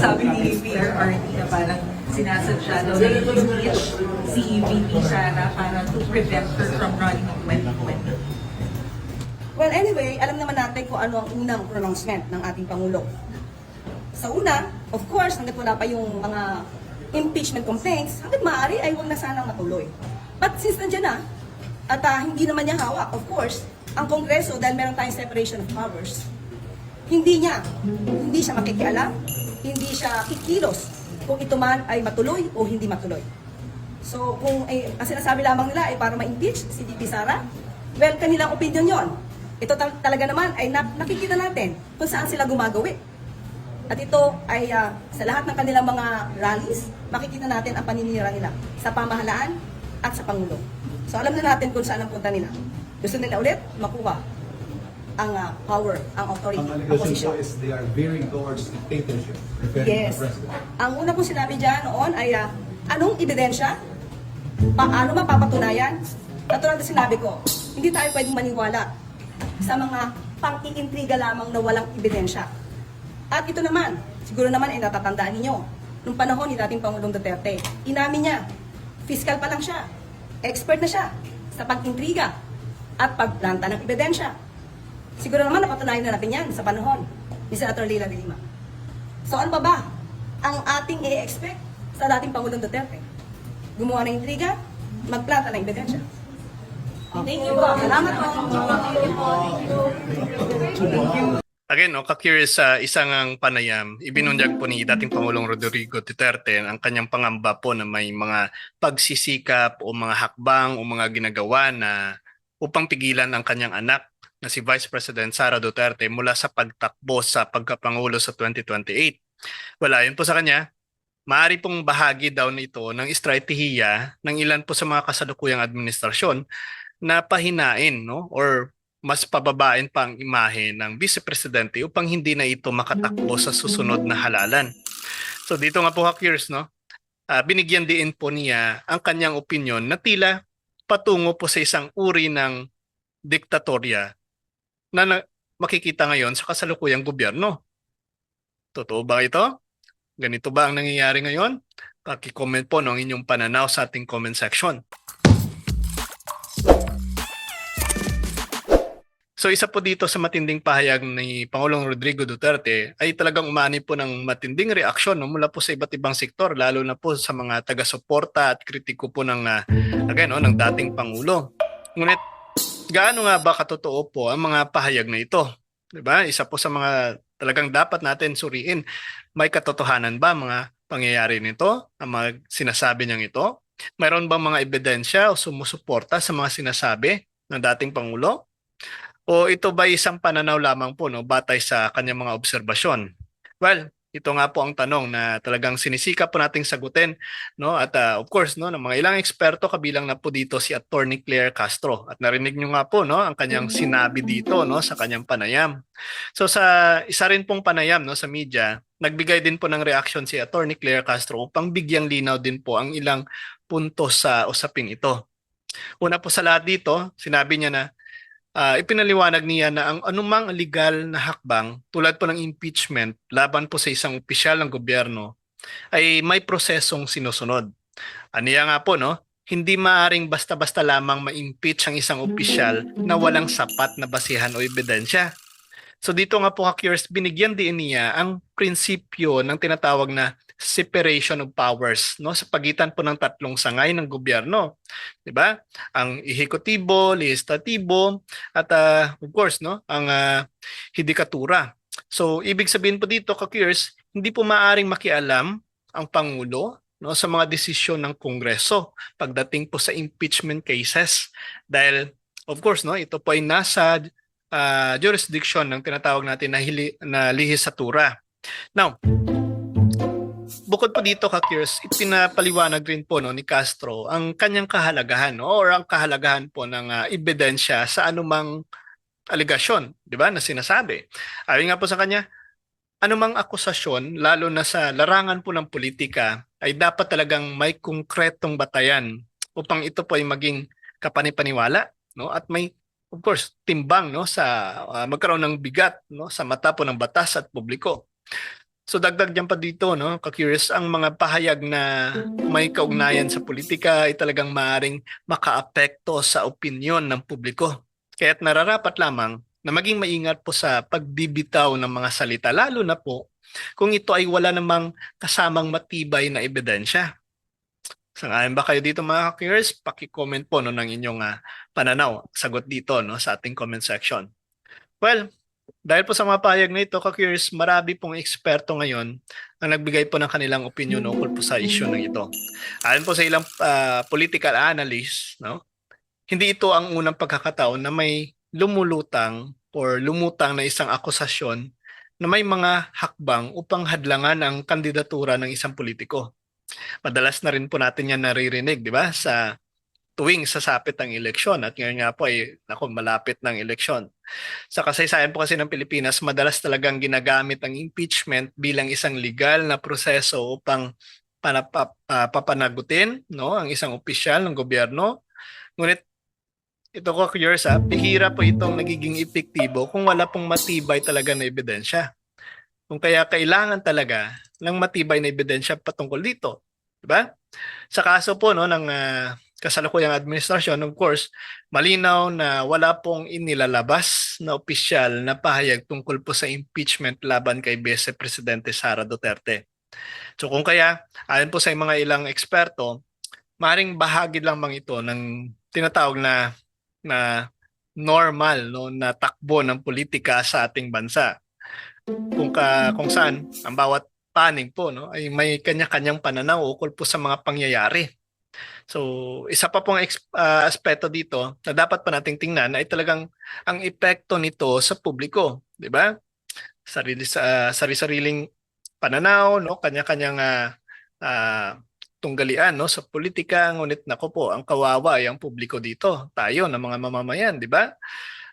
sabi ni PRRD na parang sinasadya daw na impeach si VP Sara para to prevent her from running in 2020. Well, anyway, alam naman natin kung ano ang unang pronouncement ng ating Pangulo. Sa una, of course, hanggat wala pa yung mga impeachment complaints, hanggat maaari ay huwag na sanang matuloy. But since nandiyan na, at ah, hindi naman niya hawak, of course, ang Kongreso, dahil meron tayong separation of powers, hindi niya, hindi siya makikialam, hindi siya kikilos kung ito man ay matuloy o hindi matuloy. So, kung eh, ang sinasabi lamang nila ay para ma-impeach si DP Sara, well, kanilang opinion yon. Ito tal- talaga naman ay na- nakikita natin kung saan sila gumagawi. At ito ay ah, sa lahat ng kanilang mga rallies, makikita natin ang paninira nila sa pamahalaan at sa Pangulo. So alam na natin kung saan ang punta nila. Gusto nila ulit makuha ang ah, power, ang authority, Ang ang allegation posisyon. po is they are veering towards dictatorship, Yes. Ang una kong sinabi dyan noon ay ah, anong ebidensya? Paano mapapatunayan? Natural na sinabi ko, hindi tayo pwedeng maniwala sa mga pang-iintriga lamang na walang ebidensya. At ito naman, siguro naman ay natatandaan ninyo, nung panahon ni dating Pangulong Duterte, inamin niya, fiscal pa lang siya, expert na siya sa pag-intriga at pagplanta ng ebidensya. Siguro naman napatunayan na natin yan sa panahon ni Senator Leila de Lima. So ano pa ba ang ating i-expect sa dating Pangulong Duterte? Gumawa ng intriga, magplanta ng ebidensya. Thank you po. Salamat po. Again, no, ka-curious sa isang ang panayam, ibinunyag po ni dating Pangulong Rodrigo Duterte ang kanyang pangamba po na may mga pagsisikap o mga hakbang o mga ginagawa na upang pigilan ang kanyang anak na si Vice President Sara Duterte mula sa pagtakbo sa pagkapangulo sa 2028. Wala, yun po sa kanya. Maari pong bahagi daw nito ng estratehiya ng ilan po sa mga kasalukuyang administrasyon na pahinain no or mas pababain pa ang imahe ng Vice Presidente upang hindi na ito makatakbo sa susunod na halalan. So dito nga po Hackers, no? ah, binigyan din po niya ang kanyang opinion na tila patungo po sa isang uri ng diktatorya na, na makikita ngayon sa kasalukuyang gobyerno. Totoo ba ito? Ganito ba ang nangyayari ngayon? Paki-comment po ng inyong pananaw sa ating comment section. So isa po dito sa matinding pahayag ni Pangulong Rodrigo Duterte ay talagang umani po ng matinding reaksyon no, mula po sa iba't ibang sektor lalo na po sa mga taga-suporta at kritiko po ng uh, again, no, ng dating Pangulo. Ngunit gaano nga ba katotoo po ang mga pahayag na ito? 'Di ba? Isa po sa mga talagang dapat natin suriin. May katotohanan ba mga pangyayari nito? Ang mga sinasabi niyang ito? Mayroon bang mga ebidensya o sumusuporta sa mga sinasabi ng dating Pangulo? O ito ba isang pananaw lamang po no batay sa kanyang mga obserbasyon? Well, ito nga po ang tanong na talagang sinisikap po nating sagutin no at uh, of course no ng mga ilang eksperto kabilang na po dito si Attorney Claire Castro at narinig niyo nga po no ang kanyang sinabi dito no sa kanyang panayam. So sa isa rin pong panayam no sa media, nagbigay din po ng reaction si Attorney Claire Castro upang bigyang linaw din po ang ilang puntos sa usaping ito. Una po sa lahat dito, sinabi niya na Ah, ipinaliwanag niya na ang anumang legal na hakbang tulad po ng impeachment laban po sa isang opisyal ng gobyerno ay may prosesong sinusunod. Aniya nga po no, hindi maaring basta-basta lamang ma-impeach ang isang opisyal na walang sapat na basihan o ebidensya. So dito nga po Hackers, binigyan din niya ang prinsipyo ng tinatawag na separation of powers no? Sa pagitan po ng tatlong sangay ng gobyerno 'di ba? Ang ehekutibo legislatibo at uh, of course no? Ang uh, hidikatura. So ibig sabihin po dito kakers hindi po maaring makialam ang pangulo no? Sa mga desisyon ng kongreso pagdating po sa impeachment cases. Dahil of course no? Ito po ay nasa uh, jurisdiction ng tinatawag natin na, hili, na lehislatura now bukod po dito Kakirs, ipinapaliwanag rin po no, ni Castro ang kanyang kahalagahan no, or ang kahalagahan po ng uh, ebidensya sa anumang aligasyon, di ba, na sinasabi. Ayon nga po sa kanya, anumang akusasyon, lalo na sa larangan po ng politika, ay dapat talagang may konkretong batayan upang ito po ay maging kapanipaniwala no at may of course timbang no sa uh, magkaroon ng bigat no sa mata po ng batas at publiko. So dagdag dyan pa dito, no, ka-curious, ang mga pahayag na may kaugnayan sa politika ay talagang maaring makaapekto sa opinyon ng publiko. Kaya't nararapat lamang na maging maingat po sa pagbibitaw ng mga salita, lalo na po kung ito ay wala namang kasamang matibay na ebidensya. Sangayon ba kayo dito mga ka-curious? Paki-comment po no, ng inyong ah, pananaw, sagot dito no, sa ating comment section. Well, dahil po sa mga pahayag na ito, ka-curious, marami pong eksperto ngayon ang nagbigay po ng kanilang opinion ukol po sa issue ng ito. Ayon po sa ilang ah, political analysts, no, hindi ito ang unang pagkakataon na may lumulutang or lumutang na isang akusasyon na may mga hakbang upang hadlangan ang kandidatura ng isang politiko. Madalas na rin po natin yan naririnig, di ba? Sa tuwing sasapit ang eleksyon at ngayon nga po ay naku, malapit ng eleksyon. Sa kasaysayan po kasi ng Pilipinas, madalas talagang ginagamit ang impeachment bilang isang legal na proseso upang panapa, ah, papanagutin no, ang isang opisyal ng gobyerno. Ngunit ito ko curious ha, bihira po itong nagiging epektibo kung wala pong matibay talaga na ebidensya. Kung kaya kailangan talaga ng matibay na ebidensya patungkol dito. Diba? Sa kaso po no, ng ah, kasalukuyang administrasyon, of course, malinaw na wala pong inilalabas na opisyal na pahayag tungkol po sa impeachment laban kay Vice Presidente Sara Duterte. So kung kaya, ayon po sa mga ilang eksperto, maring bahagi lamang ito ng tinatawag na na normal no na takbo ng politika sa ating bansa. Kung ka, kung saan ang bawat panig po no ay may kanya-kanyang pananaw ukol po sa mga pangyayari. So, isa pa pong ah, aspeto dito na dapat pa nating tingnan ay talagang ang epekto nito sa publiko, 'di ba? Sarili sa sarili-sariling pananaw, no, kanya-kanyang ah, ah, tunggalian no? Sa politika ngunit nako po ang kawawa ay ang publiko dito. Tayo na mga mamamayan di ba?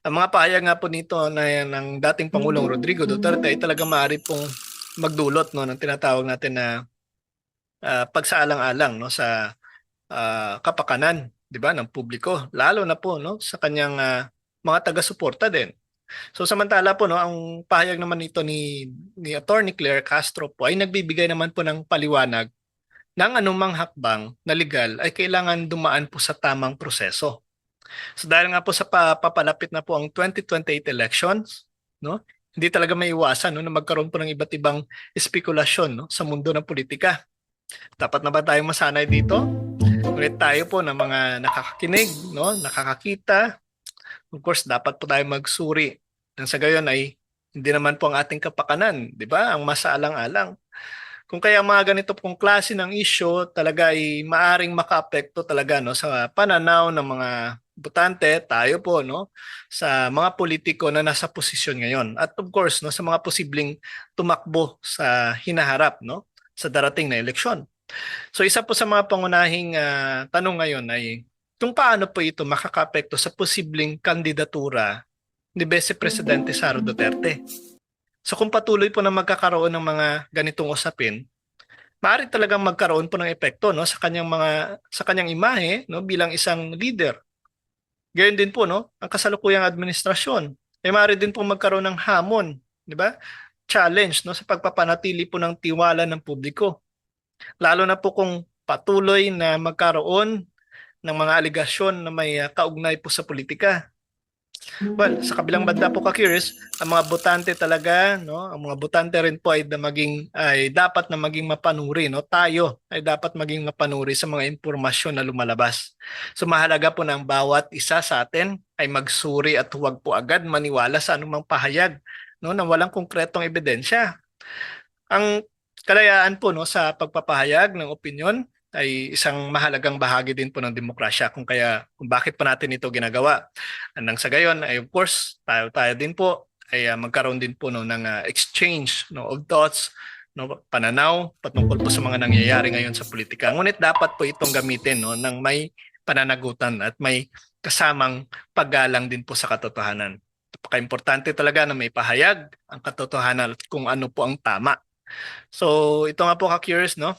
Ang mga pahayag nga po nito na ng dating pangulong Rodrigo Duterte ay talaga maaari pong magdulot no? Ng tinatawag natin na ah, pagsaalang-alang no? Sa ah, kapakanan di ba ng publiko lalo na po no sa kanyang ah, mga taga-suporta din So samantala po no ang pahayag naman nito ni ni Attorney Claire Castro po ay nagbibigay naman po ng paliwanag ng anumang hakbang na legal ay kailangan dumaan po sa tamang proseso. So dahil nga po sa pa- papalapit na po ang 2028 elections, no? Hindi talaga may iwasan no, na magkaroon po ng iba't ibang espekulasyon no, sa mundo ng politika. Dapat na ba tayong masanay dito? Ngunit tayo po na mga nakakakinig, no, nakakakita, of course, dapat po tayo magsuri. Nang sa gayon ay hindi naman po ang ating kapakanan, di ba? Ang masaalang-alang. Kung kaya mga ganito pong klase ng issue talaga ay maaring makaapekto talaga no sa pananaw ng mga botante, tayo po no sa mga politiko na nasa posisyon ngayon. At of course no sa mga posibleng tumakbo sa hinaharap no sa darating na eleksyon. So isa po sa mga pangunahing ah, tanong ngayon ay kung paano po ito makakapekto sa posibleng kandidatura ni Vice Presidente Sara Duterte. So kung patuloy po na magkakaroon ng mga ganitong usapin, maaari talagang magkaroon po ng epekto no sa kanyang mga sa kanyang imahe no bilang isang leader. Gayon din po no ang kasalukuyang administrasyon. Eh maaari din po magkaroon ng hamon, di ba? Challenge no sa pagpapanatili po ng tiwala ng publiko. Lalo na po kung patuloy na magkaroon ng mga aligasyon na may ah, kaugnay po sa politika. Well, sa kabilang banda po ka-curious, ang mga botante talaga, no, ang mga botante rin po ay da- maging ay dapat na maging mapanuri, no. Tayo ay dapat maging mapanuri sa mga impormasyon na lumalabas. So mahalaga po ng bawat isa sa atin ay magsuri at huwag po agad maniwala sa anumang pahayag, no, na walang konkretong ebidensya. Ang kalayaan po no sa pagpapahayag ng opinyon ay isang mahalagang bahagi din po ng demokrasya kung kaya kung bakit pa natin ito ginagawa. Nang sa gayon ay of course tayo tayo din po ay ah, magkaroon din po no ng ah, exchange no of thoughts no pananaw patungkol po sa mga nangyayari ngayon sa politika. Ngunit dapat po itong gamitin no ng may pananagutan at may kasamang paggalang din po sa katotohanan. Napaka-importante talaga na may pahayag ang katotohanan at kung ano po ang tama. So ito nga po ka-curious no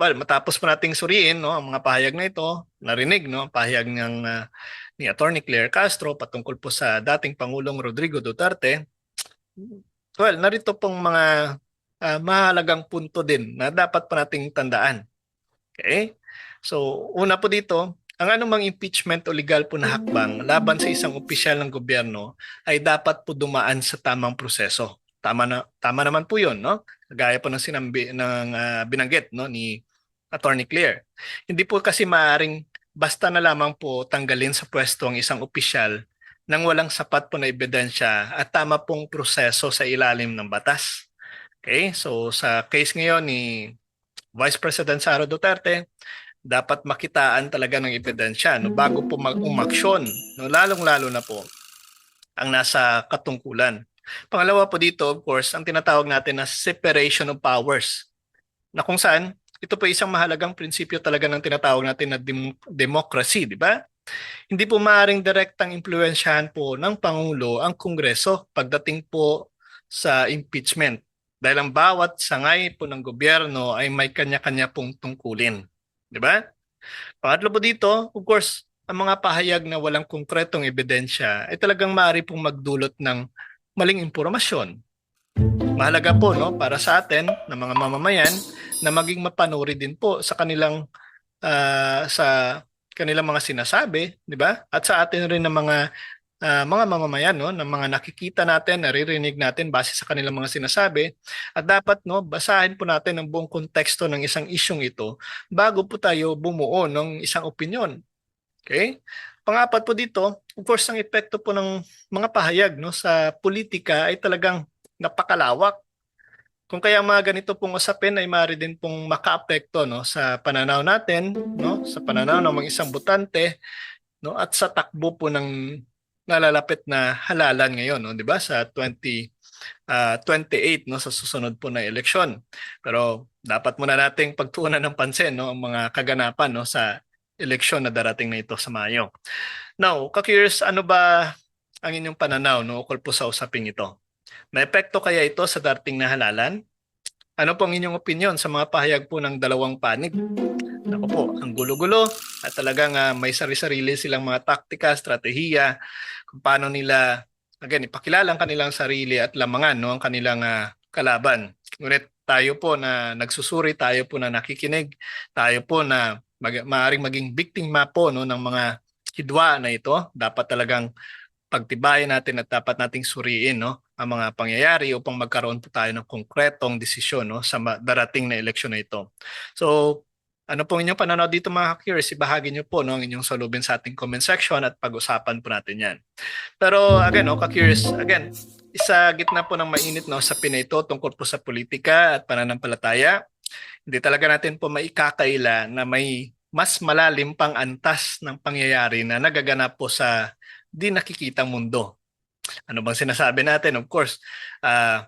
well, matapos po nating suriin no, ang mga pahayag na ito, narinig no, pahayag ng ah, ni Attorney Claire Castro patungkol po sa dating Pangulong Rodrigo Duterte, well, narito pong mga ah, mahalagang punto din na dapat pa nating tandaan. Okay? So, una po dito, ang anumang impeachment o legal po na hakbang laban sa isang opisyal ng gobyerno ay dapat po dumaan sa tamang proseso. Tama na tama naman po 'yon, no? Gaya po ng sinambi ng ah, binanggit no ni Attorney Clear. Hindi po kasi maaring basta na lamang po tanggalin sa pwesto ang isang opisyal nang walang sapat po na ebidensya at tama pong proseso sa ilalim ng batas. Okay? So sa case ngayon ni Vice President Sara Duterte, dapat makitaan talaga ng ebidensya no bago po mag-umaksyon no lalong-lalo na po ang nasa katungkulan. Pangalawa po dito, of course, ang tinatawag natin na separation of powers na kung saan ito po isang mahalagang prinsipyo talaga ng tinatawag natin na dem- democracy, di ba? Hindi po maaaring direktang impluensyahan po ng Pangulo ang Kongreso pagdating po sa impeachment. Dahil ang bawat sangay po ng gobyerno ay may kanya-kanya pong tungkulin. Di ba? Pangatlo po dito, of course, ang mga pahayag na walang konkretong ebidensya ay talagang maaari pong magdulot ng maling impormasyon. Mahalaga po no para sa atin na mga mamamayan na maging mapanuri din po sa kanilang ah, sa kanilang mga sinasabi, di ba? At sa atin rin ng mga ah, mga mamamayan no, ng mga nakikita natin, naririnig natin base sa kanilang mga sinasabi. At dapat no, basahin po natin ang buong konteksto ng isang isyong ito bago po tayo bumuo ng isang opinion. Okay? Pangapat po dito, of course, ang epekto po ng mga pahayag no, sa politika ay talagang napakalawak. Kung kaya mga ganito pong usapin ay maaari din pong makaapekto no sa pananaw natin, no, sa pananaw ng mga isang butante, no, at sa takbo po ng nalalapit na halalan ngayon, no, 'di ba? Sa 20 ah, 28 no sa susunod po na eleksyon. Pero dapat muna nating pagtuunan ng pansin no ang mga kaganapan no sa eleksyon na darating na ito sa Mayo. Now, ka-curious, ano ba ang inyong pananaw no ukol po sa usaping ito? May epekto kaya ito sa darating na halalan? Ano po ang inyong opinion sa mga pahayag po ng dalawang panig? Ako po, ang gulo-gulo at talagang ah, may sari-sarili silang mga taktika, strategiya, kung paano nila, again, ipakilala ang kanilang sarili at lamangan no, ang kanilang ah, kalaban. Ngunit tayo po na nagsusuri, tayo po na nakikinig, tayo po na mag- maaaring maging biktima po no, ng mga hidwa na ito, dapat talagang pagtibayan natin at dapat nating suriin no ang mga pangyayari upang magkaroon po tayo ng konkretong desisyon no sa darating na eleksyon na ito. So, ano pong inyong pananaw dito mga curious, ibahagi niyo po no ang inyong salubin sa ating comment section at pag-usapan po natin 'yan. Pero again, no, ka-curious, again, isa gitna po ng mainit no sa Pinay ito tungkol po sa politika at pananampalataya. Hindi talaga natin po maikakaila na may mas malalim pang antas ng pangyayari na nagaganap po sa di nakikitang mundo. Ano bang sinasabi natin? Of course, ah,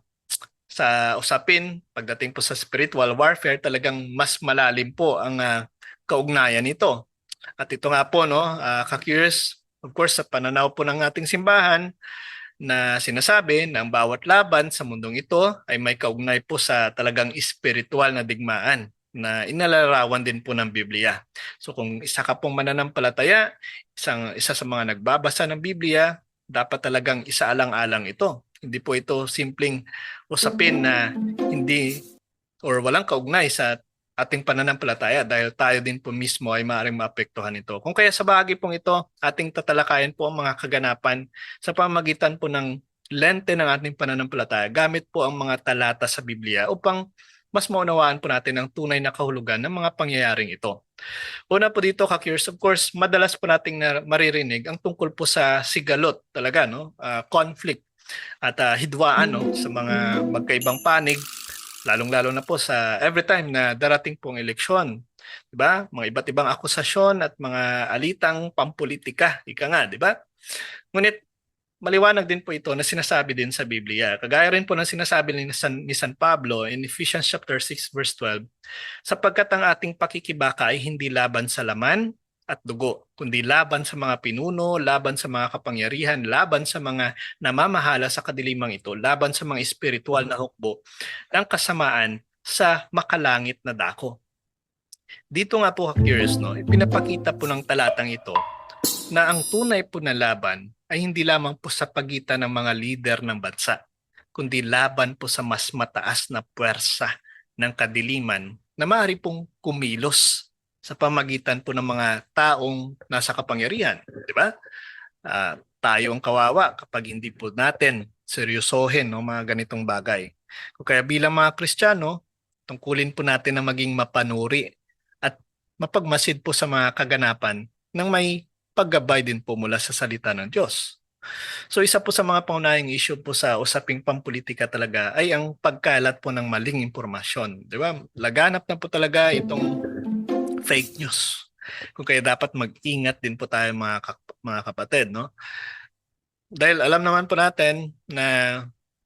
sa usapin, pagdating po sa spiritual warfare, talagang mas malalim po ang ah, kaugnayan nito. At ito nga po, no, ah, ka-curious, of course, sa pananaw po ng ating simbahan, na sinasabi na ang bawat laban sa mundong ito ay may kaugnay po sa talagang espiritual na digmaan na inalarawan din po ng Biblia. So kung isa ka pong mananampalataya, isang isa sa mga nagbabasa ng Biblia, dapat talagang isaalang-alang ito. Hindi po ito simpleng usapin na hindi or walang kaugnay sa ating pananampalataya dahil tayo din po mismo ay maaaring maapektuhan ito. Kung kaya sa bahagi pong ito, ating tatalakayan po ang mga kaganapan sa pamagitan po ng lente ng ating pananampalataya gamit po ang mga talata sa Biblia upang mas maunawaan po natin ang tunay na kahulugan ng mga pangyayaring ito. Una po dito, ka-curious, of course, madalas po nating na maririnig ang tungkol po sa sigalot talaga, no? Ah, conflict at ah, hidwaan no? sa mga magkaibang panig, lalong-lalo na po sa every time na darating pong eleksyon. 'Di ba? Mga iba't ibang akusasyon at mga alitang pampolitika, ika nga, 'di ba? Ngunit maliwanag din po ito na sinasabi din sa Biblia. Kagaya rin po ng sinasabi ni San, ni San Pablo in Ephesians chapter 6 verse 12, sapagkat ang ating pakikibaka ay hindi laban sa laman at dugo, kundi laban sa mga pinuno, laban sa mga kapangyarihan, laban sa mga namamahala sa kadilimang ito, laban sa mga espiritual na hukbo ng kasamaan sa makalangit na dako. Dito nga po curious no, pinapakita po ng talatang ito na ang tunay po na laban ay hindi lamang po sa pagitan ng mga leader ng bansa, kundi laban po sa mas mataas na puwersa ng kadiliman na maaari pong kumilos sa pamagitan po ng mga taong nasa kapangyarihan, di ba? Ah, tayo ang kawawa kapag hindi po natin seryosohin no mga ganitong bagay. Kaya bilang mga Kristiyano, tungkulin po natin na maging mapanuri at mapagmasid po sa mga kaganapan ng may paggabay din po mula sa salita ng Diyos. So isa po sa mga pangunahing issue po sa usaping pampolitika talaga ay ang pagkalat po ng maling impormasyon. Di ba? Laganap na po talaga itong fake news. Kung kaya dapat mag-ingat din po tayo mga, kap- mga kapatid. No? Dahil alam naman po natin na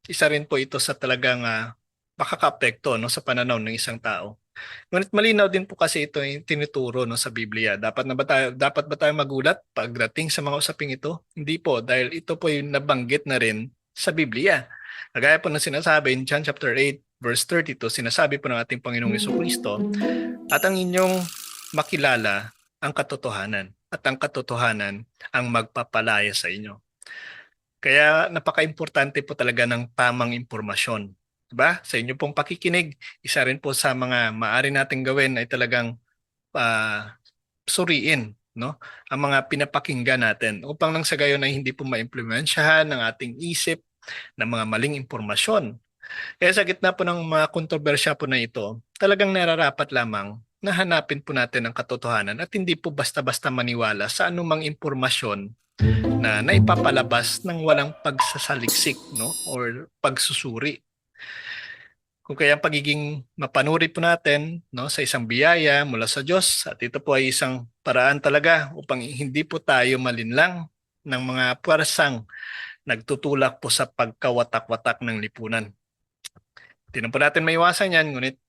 isa rin po ito sa talagang uh, no, sa pananaw ng isang tao. Ngunit malinaw din po kasi ito yung tinuturo no, sa Biblia. Dapat na ba tayo, dapat ba tayo magulat pagdating sa mga usaping ito? Hindi po dahil ito po yung nabanggit na rin sa Biblia. Kagaya po ng sinasabi in John chapter 8 verse 32, sinasabi po ng ating Panginoong Kristo, at ang inyong makilala ang katotohanan at ang katotohanan ang magpapalaya sa inyo. Kaya napaka-importante po talaga ng tamang impormasyon. Diba? Sa inyo pong pakikinig, isa rin po sa mga maaari nating gawin ay talagang ah, suriin no? ang mga pinapakinggan natin upang nang sa gayon ay hindi po maimpluwensyahan ng ating isip ng mga maling impormasyon. Kaya sa gitna po ng mga kontrobersya po na ito, talagang nararapat lamang na hanapin po natin ang katotohanan at hindi po basta-basta maniwala sa anumang impormasyon na naipapalabas ng walang pagsasaliksik no or pagsusuri. Kung kaya ang pagiging mapanuri po natin no sa isang biyaya mula sa Diyos at ito po ay isang paraan talaga upang hindi po tayo malinlang ng mga puwersang nagtutulak po sa pagkawatak-watak ng lipunan. Hindi po natin maiwasan yan, ngunit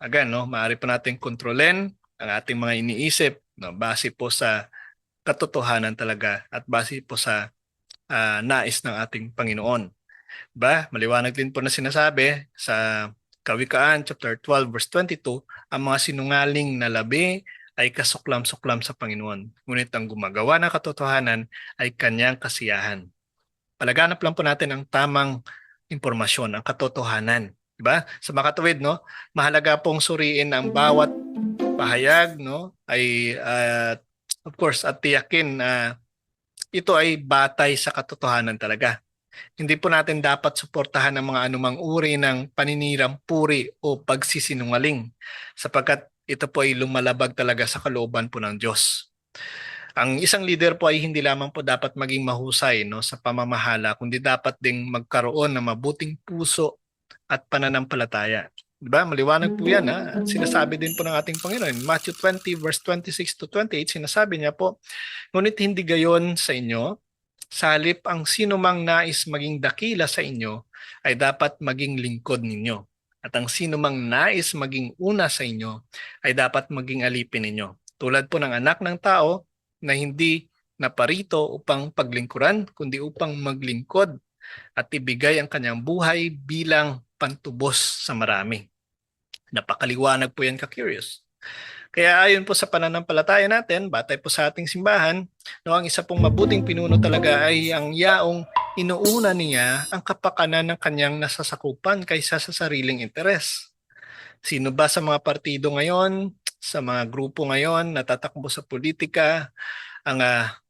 again, no, maaari po natin kontrolin ang ating mga iniisip no, base po sa katotohanan talaga at base po sa ah, nais ng ating Panginoon. Ba, maliwanag din po na sinasabi sa Kawikaan chapter 12 verse 22, ang mga sinungaling na labi ay kasuklam-suklam sa Panginoon. Ngunit ang gumagawa ng katotohanan ay kanyang kasiyahan. Palaganap lang po natin ang tamang impormasyon, ang katotohanan. Diba? Sa makatuwid, no? Mahalaga pong suriin ang bawat pahayag, no? Ay, ah, of course, at tiyakin na ito ay batay sa katotohanan talaga. Hindi po natin dapat suportahan ang mga anumang uri ng paninirang puri o pagsisinungaling sapagkat ito po ay lumalabag talaga sa kalooban po ng Diyos. Ang isang leader po ay hindi lamang po dapat maging mahusay no, sa pamamahala, kundi dapat ding magkaroon ng mabuting puso at pananampalataya. Diba? Maliwanag po yan. Ha? Sinasabi din po ng ating Panginoon. Matthew 20 verse 26 to 28, sinasabi niya po, Ngunit hindi gayon sa inyo, sa halip ang sino mang nais maging dakila sa inyo ay dapat maging lingkod ninyo. At ang sino mang nais maging una sa inyo ay dapat maging alipin ninyo. Tulad po ng anak ng tao na hindi naparito upang paglingkuran, kundi upang maglingkod at ibigay ang kanyang buhay bilang pantubos sa marami. Napakaliwanag po yan ka-curious. Kaya ayon po sa pananampalataya natin, batay po sa ating simbahan, no, ang isa pong mabuting pinuno talaga ay ang yaong inuuna niya ang kapakanan ng kanyang nasasakupan kaysa sa sariling interes. Sino ba sa mga partido ngayon, sa mga grupo ngayon na tatakbo sa politika, ang ah,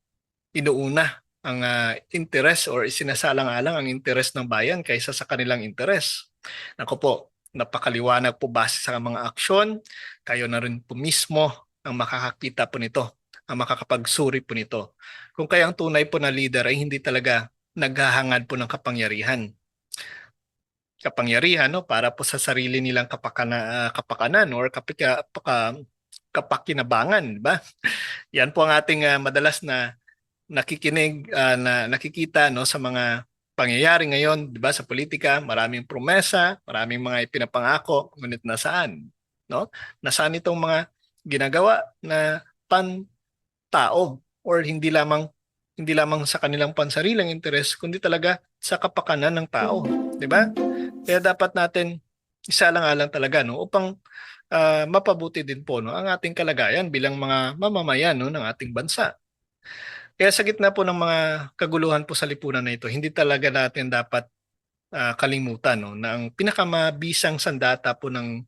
inuuna ang ah, interes or isinasalang-alang ang interes ng bayan kaysa sa kanilang interes? Nako po, napakaliwanag po base sa mga aksyon, kayo na rin po mismo ang makakakita po nito, ang makakapagsuri po nito. Kung kaya ang tunay po na leader ay hindi talaga naghahangad po ng kapangyarihan. Kapangyarihan no para po sa sarili nilang kapakana, ah, kapakanan or kapika, kapakinabangan, di ba? Yan po ang ating ah, madalas na nakikinig ah, na nakikita no sa mga pangyayari ngayon, 'di ba, sa politika, maraming promesa, maraming mga ipinapangako, ngunit nasaan, no? Nasaan itong mga ginagawa na pan tao or hindi lamang hindi lamang sa kanilang pansariling interes kundi talaga sa kapakanan ng tao, 'di ba? Kaya dapat natin isa lang alang talaga no upang ah, mapabuti din po no ang ating kalagayan bilang mga mamamayan no ng ating bansa. Kaya sa gitna po ng mga kaguluhan po sa lipunan na ito, hindi talaga natin dapat ah, kalimutan no na ang pinakamabisang sandata po ng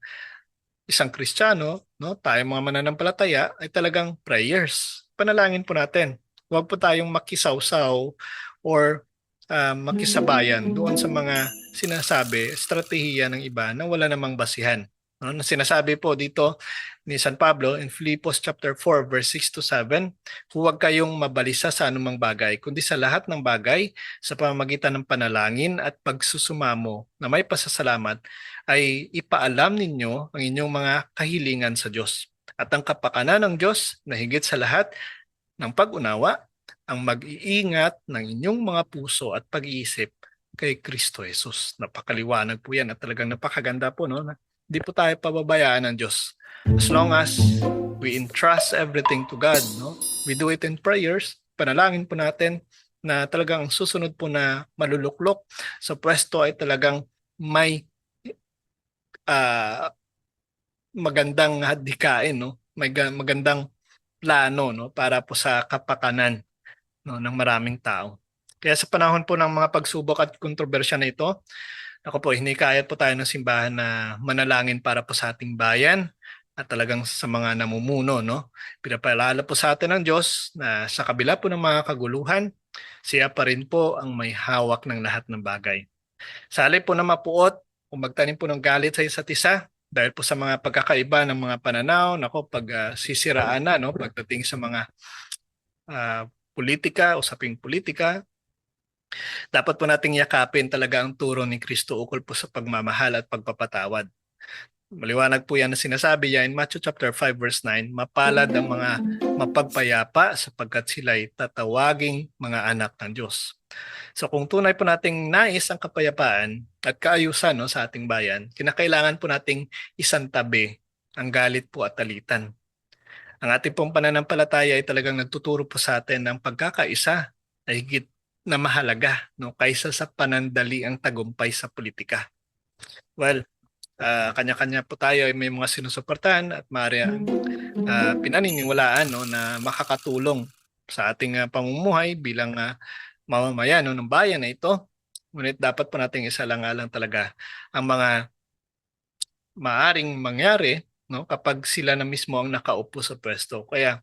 isang Kristiyano, no, tayo mga mananampalataya ay talagang prayers. Panalangin po natin. Huwag po tayong makisawsaw or ah, makisabayan doon sa mga sinasabi, estratehiya ng iba na wala namang basihan. No, na sinasabi po dito ni San Pablo in Filipos chapter 4 verse 6 to 7, huwag kayong mabalisa sa anumang bagay, kundi sa lahat ng bagay sa pamamagitan ng panalangin at pagsusumamo na may pasasalamat ay ipaalam ninyo ang inyong mga kahilingan sa Diyos. At ang kapakanan ng Diyos na higit sa lahat ng pag-unawa, ang mag-iingat ng inyong mga puso at pag-iisip kay Kristo Jesus. Napakaliwanag po yan at talagang napakaganda po. No? Hindi po tayo pababayaan ng Diyos. As long as we entrust everything to God, no? we do it in prayers, panalangin po natin na talagang ang susunod po na maluluklok sa pwesto ay talagang may ah, magandang hadikain, no? May ga- magandang plano, no? Para po sa kapakanan no, ng maraming tao. Kaya sa panahon po ng mga pagsubok at kontrobersya na ito, ako po, hinikayat po tayo ng simbahan na manalangin para po sa ating bayan at talagang sa mga namumuno, no? Pinapaalala po sa atin ng Diyos na sa kabila po ng mga kaguluhan, siya pa rin po ang may hawak ng lahat ng bagay. Sa halip po na mapuot o magtanim po ng galit sa isa't isa dahil po sa mga pagkakaiba ng mga pananaw, nako pag ah, sisiraan na no pagdating sa mga ah, politika, usaping politika, dapat po nating yakapin talaga ang turo ni Kristo ukol po sa pagmamahal at pagpapatawad. Maliwanag po yan na sinasabi niya in Matthew chapter 5 verse 9, mapalad ang mga mapagpayapa sapagkat sila'y tatawaging mga anak ng Diyos. So kung tunay po nating nais ang kapayapaan at kaayusan no, sa ating bayan, kinakailangan po nating isantabi ang galit po at talitan. Ang ating pong pananampalataya ay talagang nagtuturo po sa atin ng pagkakaisa ay higit na mahalaga no, kaysa sa panandali ang tagumpay sa politika. Well, ah, kanya-kanya po tayo ay may mga sinusuportahan at maaari uh, pinaniniwalaan no, na makakatulong sa ating ah, pamumuhay bilang ah, mamamayan no, ng bayan na ito. Ngunit dapat po nating isalangalang talaga ang mga maaring mangyari no, kapag sila na mismo ang nakaupo sa pwesto. Kaya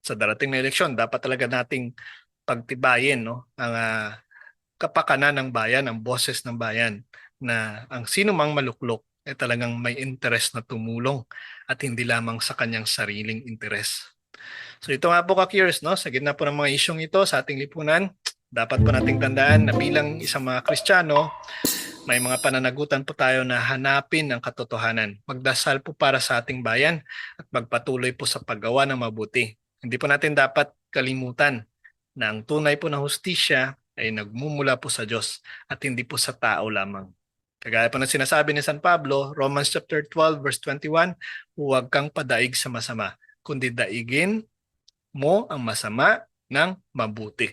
sa darating na eleksyon, dapat talaga nating pagtibayin no, ang ah, kapakanan ng bayan, ang boses ng bayan na ang sino mang maluklok ay talagang may interest na tumulong at hindi lamang sa kanyang sariling interes. So ito nga po ka-curious, no? sa gitna po ng mga isyong ito sa ating lipunan, dapat po nating tandaan na bilang isang mga Kristiyano, may mga pananagutan po tayo na hanapin ang katotohanan. Magdasal po para sa ating bayan at magpatuloy po sa paggawa ng mabuti. Hindi po natin dapat kalimutan na ang tunay po na hustisya ay nagmumula po sa Diyos at hindi po sa tao lamang. Kagaya po ng sinasabi ni San Pablo, Romans chapter 12 verse 21, huwag kang padaig sa masama, kundi daigin mo ang masama ng mabuti.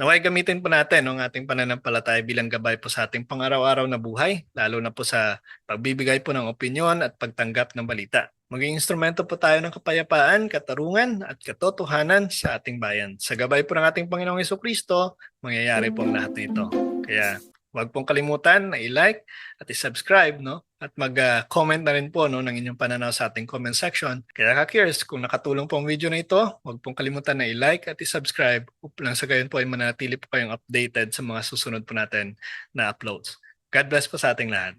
Naway gamitin po natin ang ating pananampalataya bilang gabay po sa ating pang-araw-araw na buhay, lalo na po sa pagbibigay po ng opinyon at pagtanggap ng balita. Maging instrumento po tayo ng kapayapaan, katarungan at katotohanan sa ating bayan. Sa gabay po ng ating Panginoong Yeso Kristo, mangyayari po ang lahat nito. Kaya Huwag pong kalimutan na i-like at i-subscribe no at mag-comment na rin po no ng inyong pananaw sa ating comment section. Kaya ka-curious, kung nakatulong po ang video na ito, huwag pong kalimutan na i-like at i-subscribe upang sa gayon po ay manatili po kayong updated sa mga susunod po natin na uploads. God bless po sa ating lahat.